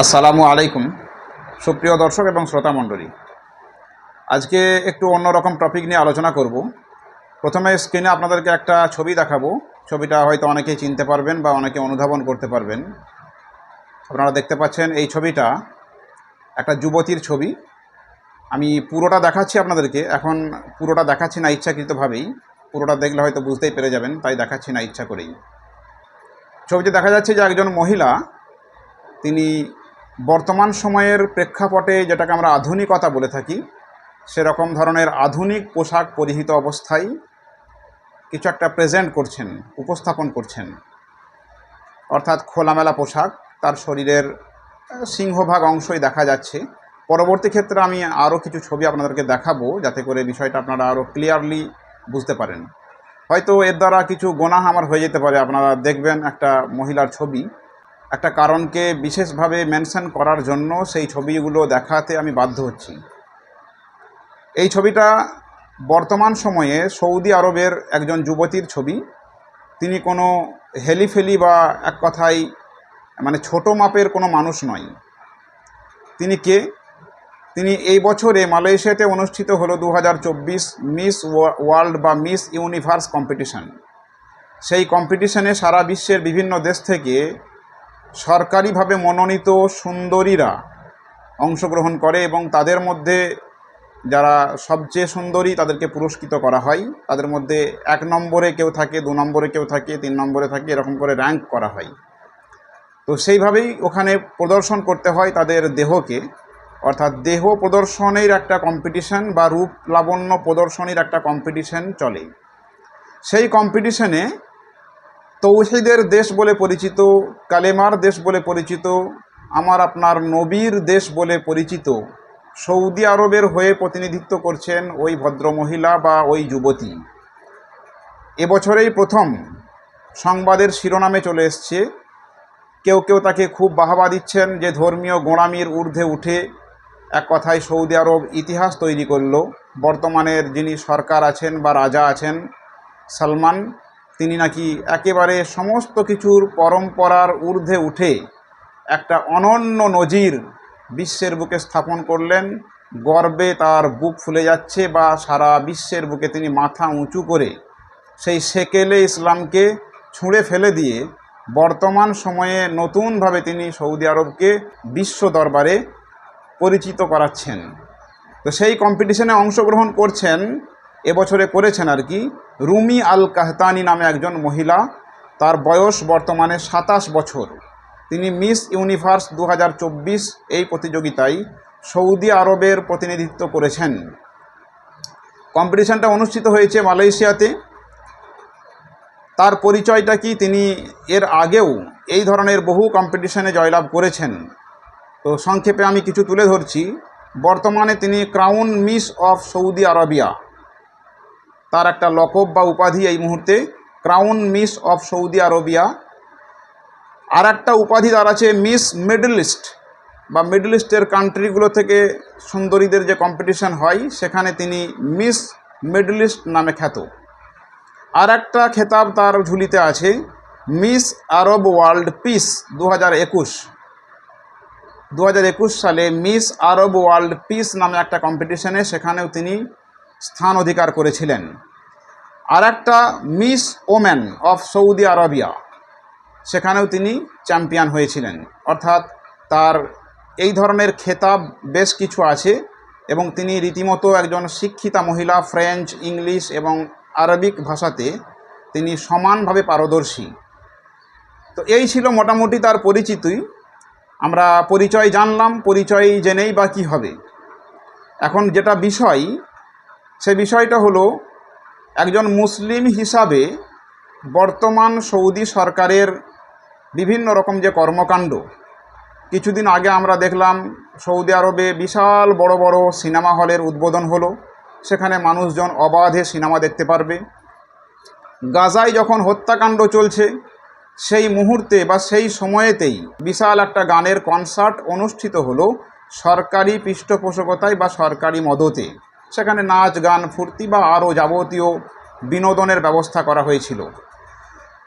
আসসালামু আলাইকুম। সুপ্রিয় দর্শক এবং শ্রোতা মণ্ডলী, আজকে একটু অন্যরকম টপিক নিয়ে আলোচনা করব। প্রথমে স্ক্রিনে আপনাদেরকে একটা ছবি দেখাবো। ছবিটা হয়তো অনেকেই চিনতে পারবেন বা অনেকে অনুধাবন করতে পারবেন। আপনারা দেখতে পাচ্ছেন এই ছবিটা একটা যুবতীর ছবি। আমি পুরোটা দেখাচ্ছি আপনাদেরকে। এখন পুরোটা দেখাচ্ছি না ইচ্ছাকৃতভাবেই। পুরোটা দেখলে হয়তো বুঝতেই পেরে যাবেন, তাই দেখাচ্ছি না ইচ্ছা করেই। ছবিতে দেখা যাচ্ছে যে একজন মহিলা, তিনি বর্তমান সময়ের প্রেক্ষাপটে যেটাকে আমরা আধুনিকতা বলে থাকি, সেরকম ধরনের আধুনিক পোশাক পরিহিত অবস্থায় কিছু একটা প্রেজেন্ট করছেন, উপস্থাপন করছেন। অর্থাৎ খোলামেলা পোশাক, তার শরীরের সিংহভাগ অংশই দেখা যাচ্ছে। পরবর্তী ক্ষেত্রে আমি আরও কিছু ছবি আপনাদেরকে দেখাবো, যাতে করে বিষয়টা আপনারা আরও ক্লিয়ারলি বুঝতে পারেন। হয়তো এর দ্বারা কিছু গোনাহ আমার হয়ে যেতে পারে, আপনারা দেখবেন একটা মহিলার ছবি। একটা কারণকে বিশেষভাবে মেনশন করার জন্য সেই ছবিগুলো দেখাতে আমি বাধ্য হচ্ছি। এই ছবিটা বর্তমান সময়ে সৌদি আরবের একজন যুবতীর ছবি। তিনি কোনো হেলিফেলি বা এক কথায় মানে ছোট মাপের কোনো মানুষ নয়। তিনি কে? তিনি এই বছরে মালয়েশিয়াতে অনুষ্ঠিত হলো দু মিস ওয়ার্ল্ড বা মিস ইউনিভার্স কম্পিটিশন। সেই কম্পিটিশনে সারা বিশ্বের বিভিন্ন দেশ থেকে সরকারিভাবে মনোনীত সুন্দরীরা অংশগ্রহণ করে এবং তাদের মধ্যে যারা সবচেয়ে সুন্দরী তাদেরকে পুরস্কৃত করা হয়। তাদের মধ্যে এক নম্বরে কেউ থাকে, দু নম্বরে কেউ থাকে, তিন নম্বরে থাকে, এরকম করে র্যাঙ্ক করা হয়। তো সেইভাবেই ওখানে প্রদর্শন করতে হয় তাদের দেহকে। অর্থাৎ দেহ প্রদর্শনের একটা কম্পিটিশন বা রূপ লাবণ্য প্রদর্শনীর একটা কম্পিটিশন চলে। সেই কম্পিটিশনে তৌহিদের দেশ বলে পরিচিত, কালেমার দেশ বলে পরিচিত, আমার আপনার নবীর দেশ বলে পরিচিত। সৌদি আরবের হয়ে প্রতিনিধিত্ব করছেন ওই ভদ্রমহিলা বা ওই যুবতী। এবছরেই প্রথম সংবাদের শিরোনামে চলে এসছে। কেউ কেউ তাকে খুব বাহাবা দিচ্ছেন যে ধর্মীয় গোঁড়ামির ঊর্ধ্বে উঠে এক কথায় সৌদি আরব ইতিহাস তৈরি করল। বর্তমানের যিনি সরকার আছেন বা রাজা আছেন, সালমান তিনি নাকি একেবারে সমস্ত কিছুর পরম্পরার ঊর্ধ্বে উঠে একটা অনন্য নজির বিশ্বের বুকে স্থাপন করলেন। গর্বে তার বুক ফুলে যাচ্ছে বা সারা বিশ্বের বুকে তিনি মাথা উঁচু করে সেই সেকেলে ইসলামকে ছুঁড়ে ফেলে দিয়ে বর্তমান সময়ে নতুনভাবে তিনি সৌদি আরবকে বিশ্ব দরবারে পরিচিত করাচ্ছেন। তো সেই কম্পিটিশনে অংশগ্রহণ করছেন, এবছরে করেছেন আর কি। রুমি আল কাহতানি নামে একজন মহিলা, তার বয়স বর্তমানে সাতাশ বছর। তিনি মিস ইউনিভার্স দু হাজার চব্বিশ এই প্রতিযোগিতায় সৌদি আরবের প্রতিনিধিত্ব করেছেন। কম্পিটিশানটা অনুষ্ঠিত হয়েছে মালয়েশিয়াতে। তার পরিচয়টা কি তিনি এর আগেও এই ধরনের বহু কম্পিটিশনে জয়লাভ করেছেন। তো সংক্ষেপে আমি কিছু তুলে ধরছি। বর্তমানে তিনি crown miss of Saudi Arabia. তার একটা লকব বা উপাধি এই মুহূর্তে crown miss of Saudi Arabia আর একটা উপাধি তার আছে মিস মিডল ইস্ট বা মিডল ইস্টের কান্ট্রিগুলো থেকে সুন্দরীদের যে কম্পিটিশন হয়, সেখানে তিনি মিস মিডল ইস্ট নামে খ্যাত। আর একটা খেতাব তার ঝুলিতে আছে মিস আরব ওয়ার্ল্ড পিস দু হাজার একুশ দু সালে মিস আরব ওয়ার্ল্ড পিস নামে একটা কম্পিটিশনে সেখানেও তিনি স্থান অধিকার করেছিলেন। আর একটা miss woman of Saudi Arabia, সেখানেও তিনি চ্যাম্পিয়ন হয়েছিলেন। অর্থাৎ তার এই ধরনের খেতাব বেশ কিছু আছে এবং তিনি রীতিমতো একজন শিক্ষিতা মহিলা, ফ্রেঞ্চ, ইংলিশ এবং আরবিক ভাষাতে তিনি সমানভাবে পারদর্শী। তো এই ছিল মোটামুটি তার পরিচিতি। আমরা পরিচয় জানলাম পরিচয় জেনেই বা কী হবে। এখন যেটা বিষয় সে বিষয়টা হলো, একজন মুসলিম হিসাবে বর্তমান সৌদি সরকারের বিভিন্ন রকম যে কর্মকাণ্ড, কিছুদিন আগে আমরা দেখলাম সৌদি আরবে বিশাল বড় বড় সিনেমা হলের উদ্বোধন হলো, সেখানে মানুষজন অবাধে সিনেমা দেখতে পারবে। গাজায় যখন হত্যাকাণ্ড চলছে, সেই মুহূর্তে বা সেই সময়েতেই বিশাল একটা গানের কনসার্ট অনুষ্ঠিত হলো সরকারি পৃষ্ঠপোষকতায় বা সরকারি মদতে। সেখানে নাচ, গান, ফুর্তি বা আরও যাবতীয় বিনোদনের ব্যবস্থা করা হয়েছিল।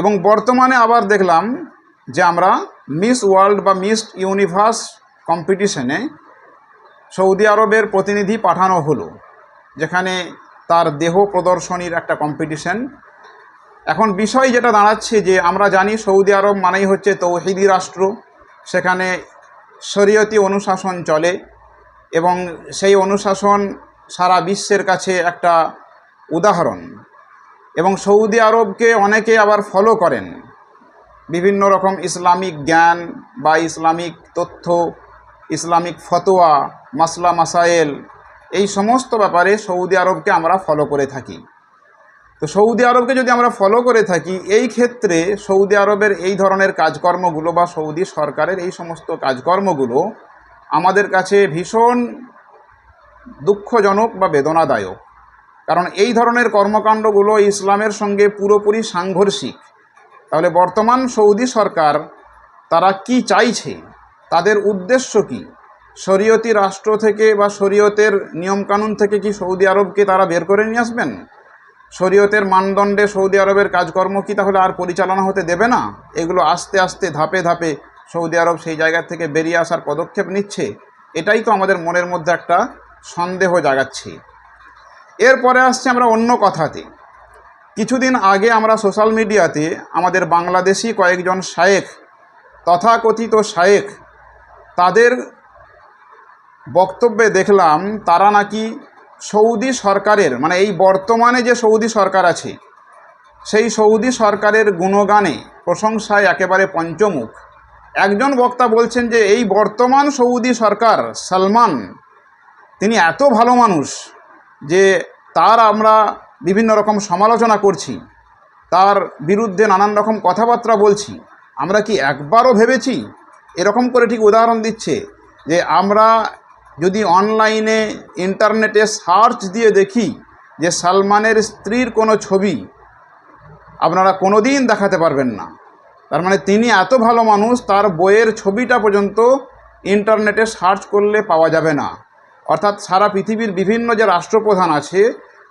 এবং বর্তমানে আবার দেখলাম যে আমরা মিস ওয়ার্ল্ড বা মিস ইউনিভার্স কম্পিটিশনে সৌদি আরবের প্রতিনিধি পাঠানো হলো, যেখানে তার দেহ প্রদর্শনীর একটা কম্পিটিশন। এখন বিষয় যেটা দাঁড়াচ্ছে যে আমরা জানি সৌদি আরব মানেই হচ্ছে তৌহিদি রাষ্ট্র, সেখানে শরীয়তি অনুশাসন চলে এবং সেই অনুশাসন সারা বিশ্বের কাছে একটা উদাহরণ। এবং সৌদি আরবকে অনেকে আবার ফলো করেন। বিভিন্ন রকম ইসলামিক জ্ঞান বা ইসলামিক তথ্য, ইসলামিক ফতোয়া, মাসলা মাসায়েল, এই সমস্ত ব্যাপারে সৌদি আরবকে আমরা ফলো করে থাকি। তো সৌদি আরবকে যদি আমরা ফলো করে থাকি, এই ক্ষেত্রে সৌদি আরবের এই ধরনের কাজকর্মগুলো বা সৌদি সরকারের এই সমস্ত কাজকর্মগুলো আমাদের কাছে ভীষণ দুঃখজনক বা বেদনাদায়ক। কারণ এই ধরনের কর্মকাণ্ডগুলো ইসলামের সঙ্গে পুরোপুরি সাংঘর্ষিক। তাহলে বর্তমান সৌদি সরকার তারা কি চাইছে? তাদের উদ্দেশ্য কি? শরীয়তি রাষ্ট্র থেকে বা শরীয়তের নিয়মকানুন থেকে কি সৌদি আরবকে তারা বের করে নিয়ে আসবেন? শরীয়তের মানদণ্ডে সৌদি আরবের কাজকর্ম কি তাহলে আর পরিচালনা হতে দেবে না? এগুলো আস্তে আস্তে ধাপে ধাপে সৌদি আরব সেই জায়গা থেকে বেরিয়ে আসার পদক্ষেপ নিচ্ছে। এটাই তো আমাদের মনের মধ্যে একটা সন্দেহ জাগাচ্ছে। এরপরে আসছে আমরা অন্য কথাতে। কিছুদিন আগে আমরা সোশ্যাল মিডিয়াতে আমাদের বাংলাদেশি কয়েকজন শায়েখ, তথাকথিত শায়েখ, তাদের বক্তব্যে দেখলাম তারা নাকি সৌদি সরকারের মানে এই বর্তমানে যে সৌদি সরকার আছে, সেই সৌদি সরকারের গুণগানে, প্রশংসায় একেবারে পঞ্চমুখ। একজন বক্তা বলছেন যে, এই বর্তমান সৌদি সরকার সালমান তিনি এত ভালো মানুষ যে তার আমরা বিভিন্ন রকম সমালোচনা করছি, তার বিরুদ্ধে নানান রকম কথাবার্তা বলছি। আমরা কি একবারও ভেবেছি? এরকম করে ঠিক উদাহরণ দিচ্ছে যে আমরা যদি অনলাইনে ইন্টারনেটে সার্চ দিয়ে দেখি যে সালমানের স্ত্রীর কোনো ছবি আপনারা কোনো দিন দেখাতে পারবেন না। তার মানে তিনি এত ভালো মানুষ, তার বইয়ের ছবিটা পর্যন্ত ইন্টারনেটে সার্চ করলে পাওয়া যাবে না। অর্থাৎ সারা পৃথিবীর বিভিন্ন যে রাষ্ট্রপ্রধান আছে,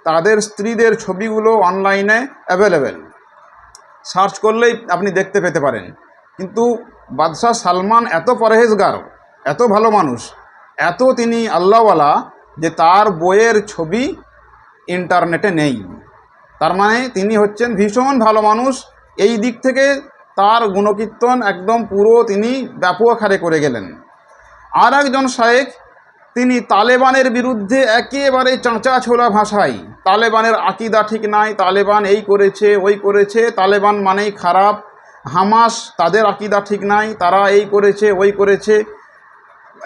তাদের স্ত্রীদের ছবিগুলো অনলাইনে অ্যাভেলেবেল সার্চ করলেই আপনি দেখতে পেতে পারেন। কিন্তু বাদশাহ সালমান এত পরহেজগার, এত ভালো মানুষ, এত তিনি আল্লাহওয়ালা যে তার বইয়ের ছবি ইন্টারনেটে নেই। তার মানে তিনি হচ্ছেন ভীষণ ভালো মানুষ। এই দিক থেকে তার গুণকীর্তন একদম পুরো তিনি ব্যাপক হারে করে গেলেন। আর একজন শায়েক তিনি তালেবানের বিরুদ্ধে একেবারে চাঁচা ছোলা ভাষায়, তালেবানের আকিদা ঠিক নাই, তালেবান এই করেছে, ওই করেছে, তালেবান মানেই খারাপ, হামাস তাদের আকিদা ঠিক নাই, তারা এই করেছে, ওই করেছে।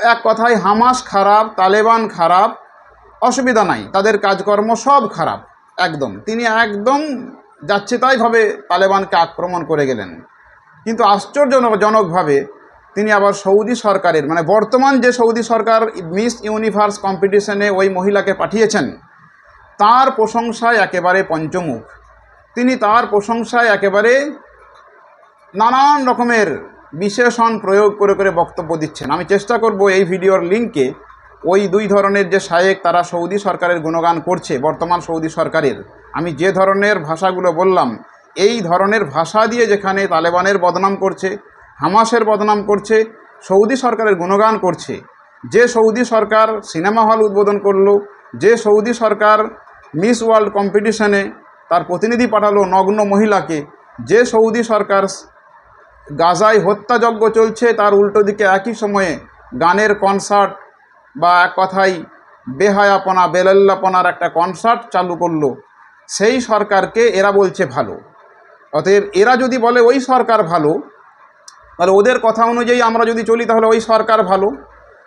এক কথায় হামাস খারাপ, তালেবান খারাপ, অসুবিধা নাই, তাদের কাজকর্ম সব খারাপ, একদম। তিনি একদম যাচ্ছে তাইভাবে তালেবানকে আক্রমণ করে গেলেন। কিন্তু আশ্চর্যজনকভাবে তিনি আবার সৌদি সরকারের মানে বর্তমান যে সৌদি সরকার মিস ইউনিভার্স কম্পিটিশনে ওই মহিলাকে পাঠিয়েছেন, তার প্রশংসায় একেবারে পঞ্চমুখ। তিনি তার প্রশংসায় একেবারে নানান রকমের বিশেষণ প্রয়োগ করে করে বক্তব্য দিচ্ছেন। আমি চেষ্টা করব এই ভিডিওর লিঙ্কে ওই দুই ধরনের যে শায়েক তারা সৌদি সরকারের গুণগান করছে, বর্তমান সৌদি সরকারের। আমি যে ধরনের ভাষাগুলো বললাম, এই ধরনের ভাষা দিয়ে যেখানে তালেবানের বদনাম করছে হামাসের বদনাম করছে, সৌদি সরকারের গুণগান করছে। যে সৌদি সরকার সিনেমা হল উদ্বোধন করল, যে সৌদি সরকার মিস ওয়ার্ল্ড কম্পিটিশনে তার প্রতিনিধি পাঠালো নগ্ন মহিলাকে, যে সৌদি সরকার গাজায় হত্যাযজ্ঞ চলছে তার উল্টো দিকে একই সময়ে গানের কনসার্ট বা এক কথায় বেহায়াপনা, বেলাল্লাপনার একটা কনসার্ট চালু করল। সেই সরকারকে এরা বলছে ভালো। অতএব এরা যদি বলে ওই সরকার ভালো তাহলে ওদের কথা অনুযায়ী আমরা যদি চলি, তাহলে ওই সরকার ভালো।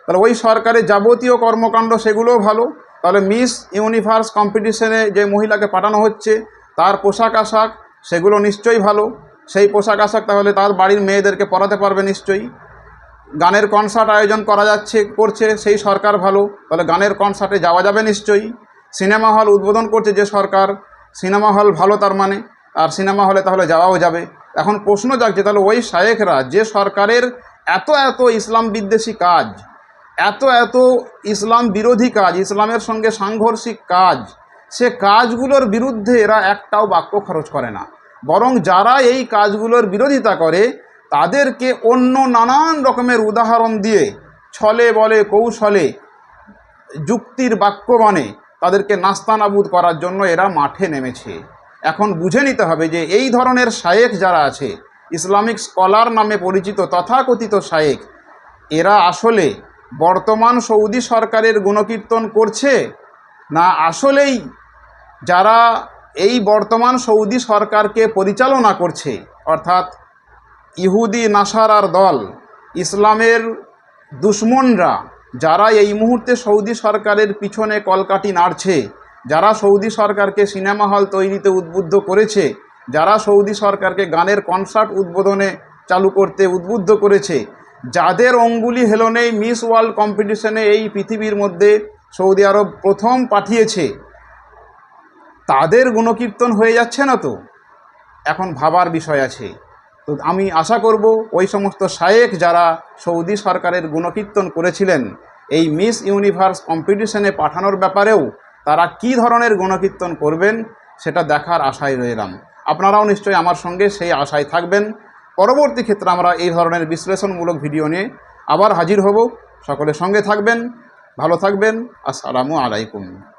তাহলে ওই সরকারের যাবতীয় কর্মকাণ্ড সেগুলোও ভালো। তাহলে মিস ইউনিভার্স কম্পিটিশনে যে মহিলাকে পাঠানো হচ্ছে, তার পোশাক আশাক সেগুলো নিশ্চয়ই ভালো। সেই পোশাক আশাক তাহলে তার বাড়ির মেয়েদেরকে পরাতে পারবে নিশ্চয়ই। গানের কনসার্ট আয়োজন করা যাচ্ছে, করছে, সেই সরকার ভালো। তাহলে গানের কনসার্টে যাওয়া যাবে নিশ্চয়ই। সিনেমা হল উদ্বোধন করছে যে সরকার, সিনেমা হল ভালো তার মানে আর সিনেমা হলে তাহলে যাওয়াও যাবে। এখন প্রশ্ন জাগছে, তাহলে ওই শায়েকরা যে সরকারের এত এত ইসলাম বিদ্বেষী কাজ, এত এত ইসলাম বিরোধী কাজ, ইসলামের সঙ্গে সাংঘর্ষিক কাজ, সে কাজগুলোর বিরুদ্ধে এরা একটাও বাক্য খরচ করে না। বরং যারা এই কাজগুলোর বিরোধিতা করে, তাদেরকে অন্য নানান রকমের উদাহরণ দিয়ে ছলে বলে, কৌশলে যুক্তির বাক্য মানে তাদেরকে নাস্তানাবুদ করার জন্য এরা মাঠে নেমেছে। এখন বুঝে নিতে হবে যে এই ধরনের শায়েক যারা আছে, ইসলামিক স্কলার নামে পরিচিত তথাকথিত শায়েক এরা আসলে বর্তমান সৌদি সরকারের গুণকীর্তন করছে না আসলেই যারা এই বর্তমান সৌদি সরকারকে পরিচালনা করছে? অর্থাৎ ইহুদি, নাসারার দল, ইসলামের দুশ্মনরা যারা এই মুহূর্তে সৌদি সরকারের পিছনে কলকাটি নাড়ছে যারা সৌদি সরকারকে সিনেমা হল তৈরিতে উদ্বুদ্ধ করেছে, যারা সৌদি সরকারকে গানের কনসার্ট উদ্বোধনে চালু করতে উদ্বুদ্ধ করেছে, যাদের অঙ্গুলি হেলনেই মিস ওয়ার্ল্ড কম্পিটিশনে এই পৃথিবীর মধ্যে সৌদি আরব প্রথম পাঠিয়েছে, তাদের গুণকীর্তন হয়ে যাচ্ছে না তো? এখন ভাবার বিষয় আছে। তো আমি আশা করব ওই সমস্ত শায়েক যারা সৌদি সরকারের গুণকীর্তন করেছিলেন, এই মিস ইউনিভার্স কম্পিটিশনে পাঠানোর ব্যাপারেও তারা কি ধরনের গুণকীর্তন করবেন সেটা দেখার আশায় রইলাম। আপনারাও নিশ্চয়ই আমার সঙ্গে সেই আশায় থাকবেন। পরবর্তী ক্ষেত্রে আমরা এই ধরনের বিশ্লেষণমূলক ভিডিও নিয়ে আবার হাজির হব। সকলের সঙ্গে থাকবেন, ভালো থাকবেন। আসসালামু আলাইকুম।